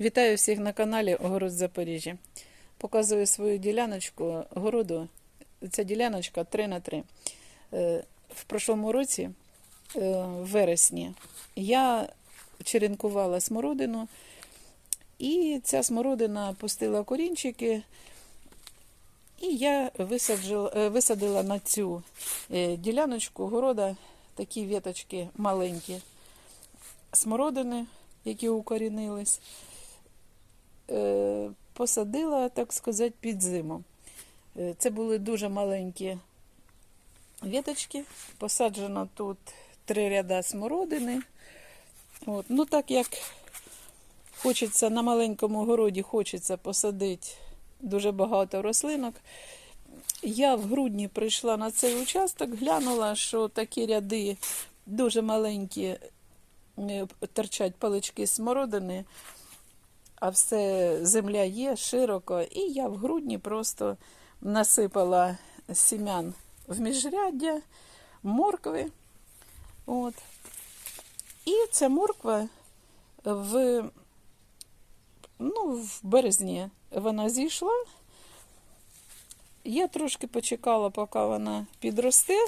Вітаю всіх на каналі Огород Запоріжжя. Показую свою діляночку городу. Ця діляночка 3 на 3 Е, В прошлому році, е, в вересні, я черенкувала смородину, і ця смородина пустила корінчики, і я висаджила, е, висадила на цю діляночку города такі віточки маленькі смородини, які укорінились посадила, так сказати, під зиму. Е, Це були дуже маленькі віточки. Посаджено тут три ряда смородини. От. Ну, так як хочеться на маленькому городі хочеться посадити дуже багато рослинок. Я в грудні прийшла на цей участок, глянула, що такі ряди дуже маленькі е, торчать палички смородини а все земля є широко. І я в грудні просто насипала сім'ян в міжряддя, моркви. От. І ця морква в, ну, в березні вона зійшла. Я трошки почекала, поки вона підросте.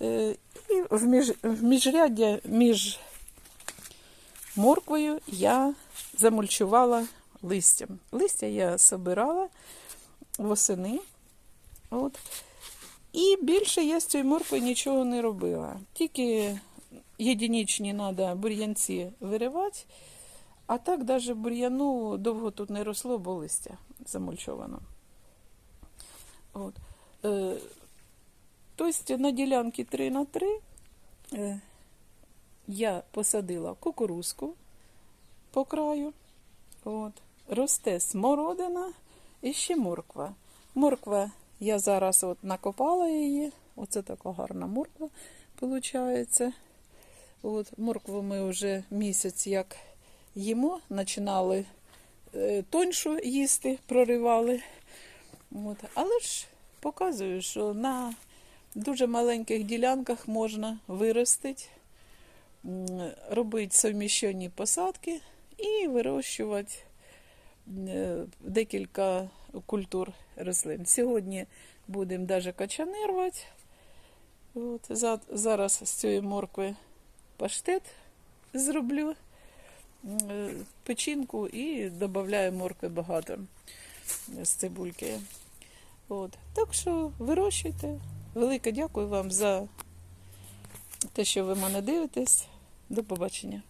Е, І в, між, в міжряддя між морквою я замульчувала листям. Листя я собирала восени. От. І більше я з цією морквою нічого не робила. Тільки єдинічні треба бур'янці виривати, а так навіть бур'яну довго тут не росло, бо листя замульчовано. От. Е, тобто на ділянці 3 на 3 е, я посадила кукурузку по краю. От. Росте смородина і ще морква. Морква я зараз от накопала її. Оце така гарна морква виходить. От, моркву ми вже місяць як їмо, починали е, тоньшу їсти, проривали. От. Але ж показую, що на дуже маленьких ділянках можна виростити робити совміщені посадки і вирощувати е, декілька культур рослин. Сьогодні будемо навіть качани. От, зараз з цієї моркви паштет зроблю, е, печінку і додаю моркви багато з цибульки. От. Так що вирощуйте. Велике дякую вам за те, що ви мене дивитесь. До побачення.